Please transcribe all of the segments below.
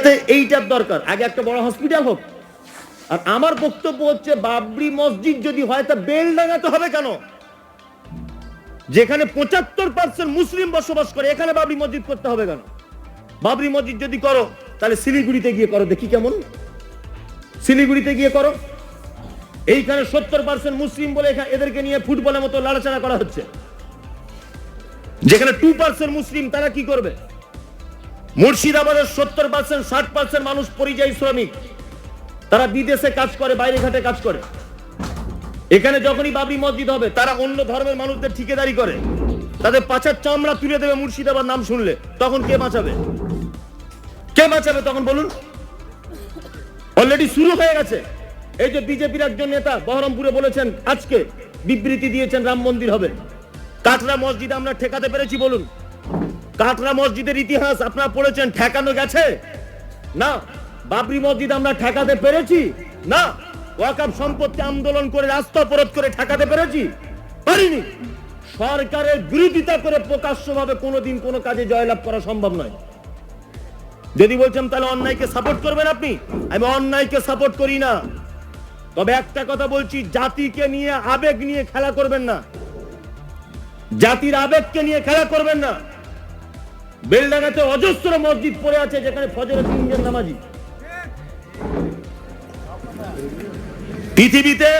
এলাকাতে এইটার দরকার। আগে একটা বড় হসপিটাল হোক। আর আমার বক্তব্য হচ্ছে, বাবরি মসজিদ যদি হয়, তা বেল ডাঙাতে হবে কেন? যেখানে পঁচাত্তর পার্সেন্ট মুসলিম বসবাস করে, এখানে বাবরি মসজিদ করতে হবে কেন? বাবরি মসজিদ যদি করো, তাহলে শিলিগুড়িতে গিয়ে করো। দেখি কেমন। শিলিগুড়িতে গিয়ে করো। এইখানে সত্তর পার্সেন্ট মুসলিম বলে এদেরকে নিয়ে ফুটবলের মতো লাড়াচাড়া করা হচ্ছে। যেখানে টু পার্সেন্ট মুসলিম, তারা কি করবে? মুর্শিদাবাদের সত্তর পার্সেন্ট ষাট পার্সেন্ট মানুষ পরিযায়ী শ্রমিক। তারা বিদেশে কাজ করে, বাইরে ঘাটে কাজ করে। এখানে যখনই বাবরি মসজিদ হবে, তারা অন্য ধর্মের মানুষদের ঠিকাদারি করে। তাদের পাচার চামড়া তুলে দেবে মুর্শিদাবাদ নাম শুনলে। তখন কে বাঁচাবে? কে বাঁচাবে তখন বলুন? অলরেডি শুরু হয়ে গেছে। এই যে বিজেপির একজন নেতা বহরমপুরে বলেছেন, আজকে বিবৃতি দিয়েছেন রাম মন্দির হবে। কাটরা মসজিদ আমরা ঠেকাতে পেরেছি, বলুন। কাটরা মসজিদের ইতিহাস আপনারা পড়েছেন, ঠেকানো গেছে? না। বাবরি মসজিদ আমরা ঠেকাতে পেরেছি? না। ওয়াকাব সম্পত্তি আন্দোলন করে রাস্তা অবরোধ করে ঠেকাতে পেরেছি? পারিনি। সরকারের বিরোধিতা করে প্রকাশ্যভাবে কোনোদিন কোনো কাজে জয়লাভ করা সম্ভব নয়। যদি বলছেন, তাহলে অন্যায়কে সাপোর্ট করবেন আপনি? আমি অন্যায়কে সাপোর্ট করি না। তবে একটা কথা বলছি, জাতিকে নিয়ে আবেগ নিয়ে খেলা করবেন না। জাতির আবেগকে নিয়ে খেলা করবেন না। বেলডাঙ্গাতে অজস্র মসজিদ পড়ে আছে, যেখানে ফজরে তিনজন নামাজি। পৃথিবীতে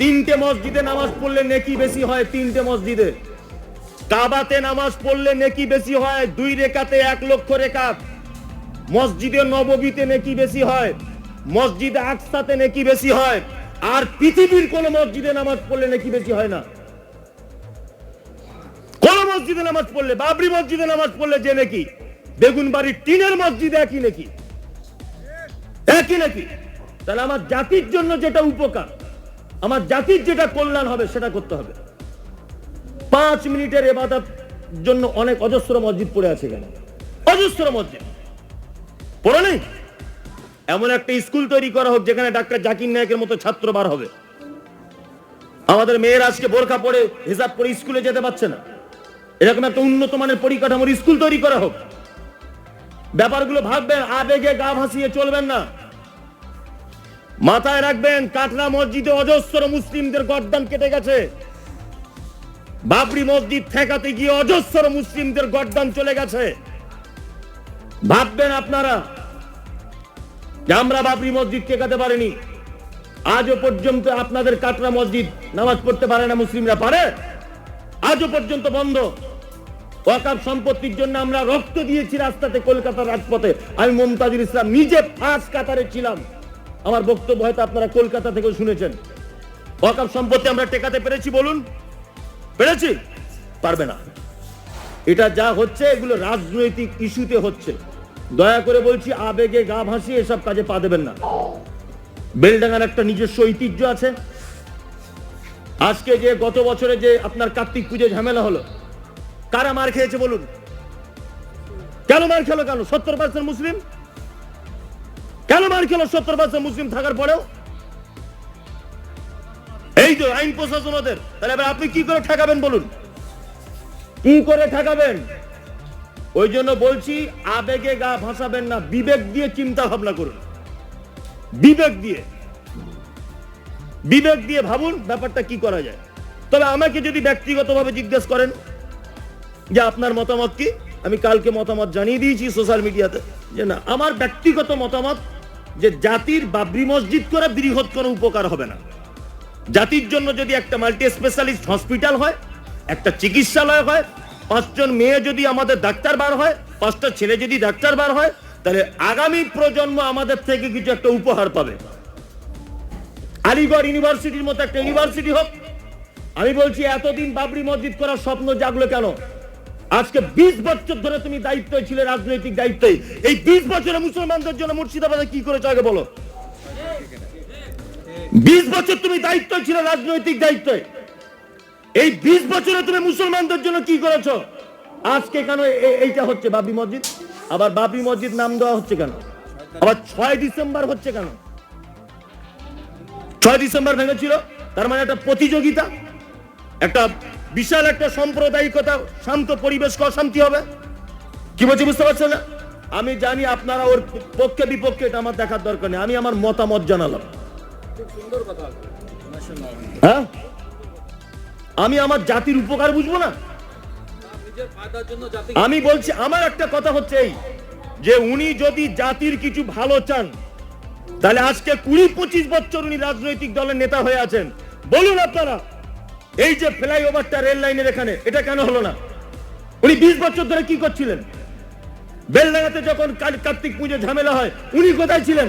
তিনটে মসজিদে নামাজ পড়লে নেকি বেশি হয় তিনটে মসজিদে। কাবাতে নামাজ পড়লে নেকি বেশি হয় দুই রেখাতে এক লক্ষ রেখাত মসজিদে নববীতে নেকি বেশি হয়, মসজিদে আকসাতে নেকি বেশি হয়। আর পৃথিবীর কোন মসজিদে নামাজ পড়লে নেকি বেশি হয় না। মসজিদে নামাজ পড়লে, বাবরি মসজিদে নামাজ পড়লে যে নাকি? বেগুন বাড়ির টিনের মসজিদে একই নাকি? একই নাকি? তাহলে আমার জাতির জন্য যেটা উপকার, আমার জাতির যেটা কল্যাণ হবে, সেটা করতে হবে। পাঁচ মিনিটের এবাদত জন্য অনেক অজস্র মসজিদ পড়ে আছে এখানে। অজস্র মসজিদ। পড়ে নেই? এমন একটা স্কুল তৈরি করা হোক যেখানে ডাক্তার জাকির নায়কের মতো ছাত্র বার হবে। আমাদের মেয়েরা আজকে বোরখা পরে হিসাব করে স্কুলে যেতে পারছে না। এরকম একটা উন্নত মানের পরিকাঠামোর স্কুল তৈরি করা হোক। ব্যাপারগুলো ভাববেন, আবেগে গা ভাসিয়ে চলবেন না। মাথায় রাখবেন কাটরা মসজিদে অজস্র মুসলিমদের গর্দান কেটে গেছে। বাবরি মসজিদ ঠেকাতে গিয়ে অজস্র মুসলিমদের গর্দান চলে গেছে। ভাববেন আপনারা যে আমরা বাবরি মসজিদ ঠেকাতে পারিনি। আজও পর্যন্ত আপনাদের কাটরা মসজিদ নামাজ পড়তে পারে না মুসলিমরা, পারে? আজও পর্যন্ত বন্ধ। ওয়াকাব সম্পত্তির জন্য আমরা রক্ত দিয়েছি রাস্তাতে কলকাতার রাজপথে। আমি মমতাজুল ইসলাম নিজে পাঁচ কাতারে ছিলাম। আমার বক্তব্য হয়তো আপনারা কলকাতা থেকে শুনেছেন। ওয়াকাব সম্পত্তি আমরা টেকাতে পেরেছি, বলুন। পেরেছি? পারবে না। এটা যা হচ্ছে, এগুলো রাজনৈতিক ইস্যুতে হচ্ছে। দয়া করে বলছি, আবেগে গা ভাসিয়ে এসব কাজে পা দেবেন না। বেলডাঙ্গার একটা নিজস্ব ঐতিহ্য আছে। আজকে যে গত বছরে যে আপনার কার্তিক পুজো ঝামেলা হলো, কারা মার খেয়েছে বলুন? কেন মার খেলো কেন? সত্তর পার্সেন্ট মুসলিম? কেন মার খেলো সত্তর পার্সেন্ট মুসলিম থাকার পরেও? এই তো আইন প্রশাসন ওদের। তাহলে এবার আপনি কি করে ঠেকাবেন বলুন? কি করে ঠেকাবেন? ওই জন্য বলছি, আবেগে গা ভাসাবেন না, বিবেক দিয়ে চিন্তা ভাবনা করুন। বিবেক দিয়ে। বিবেক দিয়ে ভাবুন ব্যাপারটা কি করা যায়। তবে আমাকে যদি ব্যক্তিগতভাবে জিজ্ঞেস করেন যে আপনার মতামত কি, আমি কালকে মতামত জানিয়ে দিয়েছি সোশ্যাল মিডিয়াতে যে না, আমার ব্যক্তিগত মতামত যে জাতির বাবরি মসজিদ করে বৃহৎ কোনো উপকার হবে না। জাতির জন্য যদি একটা মাল্টি স্পেশালিস্ট হসপিটাল হয়, একটা চিকিৎসালয় হয়, পাঁচজন মেয়ে যদি আমাদের ডাক্তার বার হয়, পাঁচটা ছেলে যদি ডাক্তার বার হয়, তাহলে আগামী প্রজন্ম আমাদের থেকে কিছু একটা উপহার পাবে। আলিগড় ইউনিভার্সিটির মতো একটা ইউনিভার্সিটি হোক। আমি বলছি, এতদিন বাবরি মসজিদ করার স্বপ্ন জাগলো কেন? আজকে বিশ বছর ধরে তুমি দায়িত্বে ছিলে, রাজনৈতিক দায়িত্বে এই বিশ বছরে মুসলমানদের জন্য মুর্শিদাবাদে কি করেছ আগে বলো। বিশ বছর তুমি দায়িত্ব ছিল, রাজনৈতিক দায়িত্বে এই বিশ বছরে তুমি মুসলমানদের জন্য কি করেছ? আজকে কেন এইটা হচ্ছে বাবরি মসজিদ? আবার বাবরি মসজিদ নাম দেওয়া হচ্ছে কেন? আবার ছয় ডিসেম্বর হচ্ছে কেন? ছয় ডিসেম্বর ভেঙেছিল, তার মানে একটা প্রতিযোগিতা, একটা বিশাল একটা সাম্প্রদায়িকতা, শান্ত পরিবেশ, অশান্তি হবে। কি বলছি বুঝতে পারছেন না? আমি জানি আপনারা ওর পক্ষে বিপক্ষে এটা আমার দেখার দরকার নেই। আমি আমার মতামত জানালাম। হ্যাঁ? আমি আমার জাতির উপকার বুঝব না? আমি বলছি, আমার একটা কথা হচ্ছে এই, যে উনি যদি জাতির কিছু ভালো চান তাহলে আজকে কুড়ি পঁচিশ বছর উনি রাজনৈতিক দলের নেতা হয়ে আছেন। বলুন আপনারা, এই যে ফ্লাইওভারটা রেল লাইনের এখানে, এটা কেন হলো না? উনি বিশ বছর ধরে কি করছিলেন? বেলডাঙ্গাতে যখন কার্তিক পুজো ঝামেলা হয়, উনি কোথায় ছিলেন?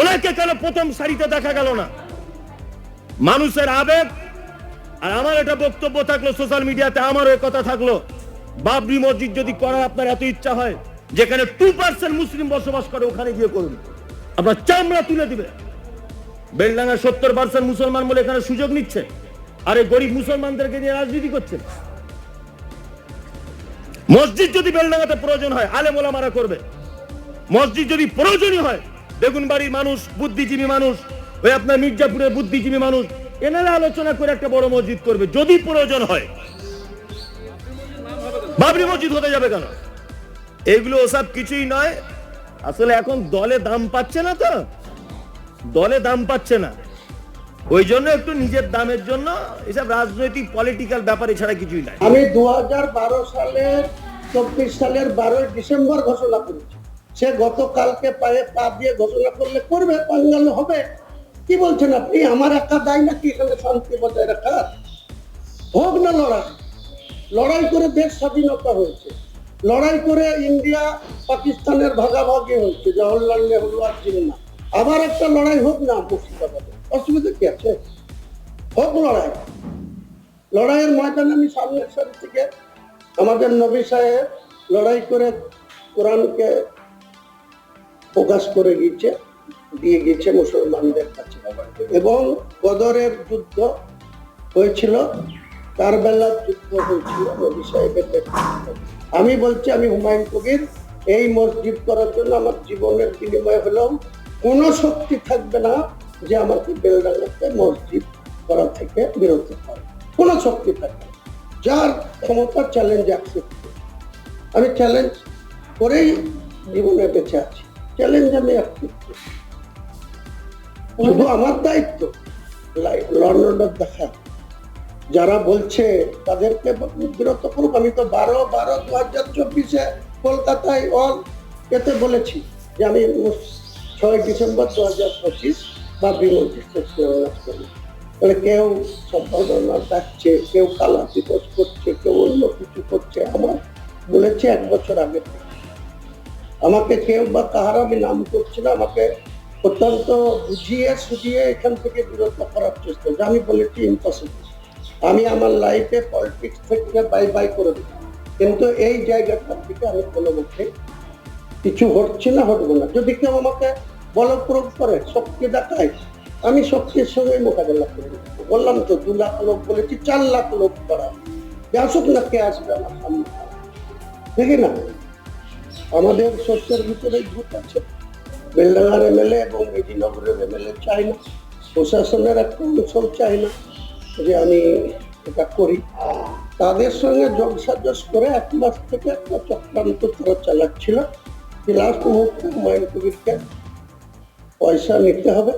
ওনাকে কেন প্রথম সারিতে দেখা গেল না? মানুষের আবেগ, আর আমার একটা বক্তব্য থাকল সোশ্যাল মিডিয়াতে, আমারও কথা থাকল। বাবরি মসজিদ যদি করার আপনার এত ইচ্ছা হয় যেখানে টু পার্সেন্ট মুসলিম বসবাস করে, ওখানে গিয়ে করুন। আপনার চামড়া তুলে দিবে। বেলডাঙ্গা সত্তর পার্সেন্ট মুসলমান বলে এখানে সুযোগ নিচ্ছে। আর এই গরিব মুসলমানদেরকে নিয়ে রাজনীতি করছে। মসজিদ যদি বেলডাঙ্গাতে প্রয়োজন হয়, আলেম ওলামারা করবে। মসজিদ যদি প্রয়োজনই হয় বেগুন বাড়ির মানুষ, বুদ্ধিজীবী মানুষ, ওই আপনার মির্জাপুরের বুদ্ধিজীবী মানুষ, এনারা আলোচনা করে একটা বড় মসজিদ করবে। যদি প্রয়োজন হয়, বাবরি মসজিদ হতে যাবে কেন? এগুলো ওসব কিছুই নয়। আসলে এখন দলে দাম পাচ্ছে না তো। দলে দাম পাচ্ছে না। ওই জন্য একটু নিজের দামের জন্য এসব রাজনৈতিক পলিটিক্যাল ব্যাপারে ছাড়া কিছুই নাই। আমি দু সালের, চব্বিশ সালের বারোই ডিসেম্বর ঘোষণা করেছি। সে গতকালকে পায়ে পা দিয়ে ঘোষণা করলে করবে, পাঙ্গালে হবে। কি বলছেন আপনি? আমার একা দায় নাকি এখানে শান্তি বজায় রাখা হোক না লড়াই। লড়াই করে দেশ স্বাধীনতা হয়েছে। লড়াই করে ইন্ডিয়া পাকিস্তানের ভাগাভাগি হয়েছে জওয়াহরলাল নেহরু আর জিন্না আবার একটা লড়াই হোক না মুর্শিদাবাদে। অসুবিধা কি আছে? হোক লড়াই। লড়াইয়ের ময়দানে আমি সামনের সারি থেকে আমাদের নবী সাহেব লড়াই করে কোরআনকে প্রকাশ করে গিয়েছে, দিয়ে গিয়েছে মুসলমানদের কাছে। এবং বদরের যুদ্ধ হয়েছিল, কারবেলার যুদ্ধ হয়েছিল, নবী সাহেবের। আমি বলছি, আমি হুমায়ুন কবির, এই মসজিদ করার জন্য আমার জীবনের বিনিময় হলেও কোনো শক্তি থাকবে না যে আমাকে বেলডাঙ্গাতে মসজিদ করা থেকে বিরত করে। কোনো শক্তি থাকবে। যার ক্ষমতা চ্যালেঞ্জ অ্যাকসেপ্ট আমি চ্যালেঞ্জ করেই জীবনে বেঁচে আছি। চ্যালেঞ্জ আমি অ্যাকসেপ্ট শুধু আমার দায়িত্ব লন্ডনের দেখা যারা বলছে তাদেরকে বিরত করুক। আমি তো বারো বারো দু হাজার চব্বিশে কলকাতায় অল এতে বলেছি যে আমি ছয় ডিসেম্বর দু হাজার পঁচিশ বা বিমন্ত্রিত তাহলে কেউ সম্পাদনা ডাকছে কেউ কালা দিবস করছে, কেউ অন্য কিছু করছে। আমার বলেছে এক বছর আগে। আমাকে কেউ বা কাহার আমি নাম করছি না, আমাকে অত্যন্ত বুঝিয়ে সুঝিয়ে এখান থেকে বিরত করার চেষ্টা। আমি বলেছি ইম্পসিবল আমি আমার লাইফে পলিটিক্স থেকে বাই বাই করে দিই। কিন্তু এই জায়গাটার থেকে আমি কোনো মুখে কিছু হচ্ছে না, হটবো না। যদি কেউ আমাকে বল প্রয়োগ করে শক্তি দেখায় আমি শক্তির সঙ্গে মোকাবেলা করে। বললাম তো, দু লাখ লোক বলেছি, চার লাখ লোক করা। আসুক না, কে আসবে আমার সামনে? দেখি না? আমাদের শস্যের ভিতরে ভূত আছে। বেলডাঙ্গার এমএলএ এবং মেদিনীনগরের এমএলএ চাই না। প্রশাসনের একটা অঞ্চল চাই না। যে আমি এটা করি। তাদের সঙ্গে যোগসাজস করে এক মাস থেকে একটা চক্রান্ত তারা চালাচ্ছিল। লাস্ট মুহূর্তে হুমায়ুন কবিরকে পয়সা নিতে হবে।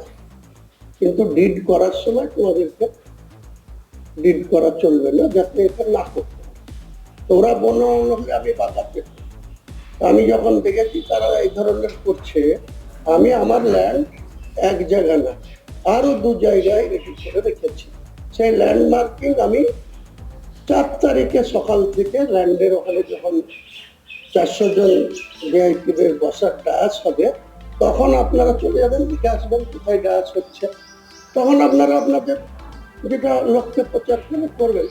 কিন্তু ডিড করার সময় তোমাদেরকে ডিড করা চলবে না, যাতে এটা না করতে। তো ওরা হলে আমি বাধা আমি যখন দেখেছি তারা এই ধরনের করছে, আমি আমার ল্যান্ড এক জায়গা না, আরও দু জায়গায় রেডি করে রেখেছি। সেই ল্যান্ডমার্কিং আমি চার তারিখে সকাল থেকে ল্যান্ডের ওখানে যখন চারশো জন ভিআইপিদের বসার ডাস হবে, তখন আপনারা চলে যাবেন, দেখে আসবেন কোথায় ডাস হচ্ছে। তখন আপনারা আপনাদের যেটা লক্ষ্যে প্রচার করে করবেন।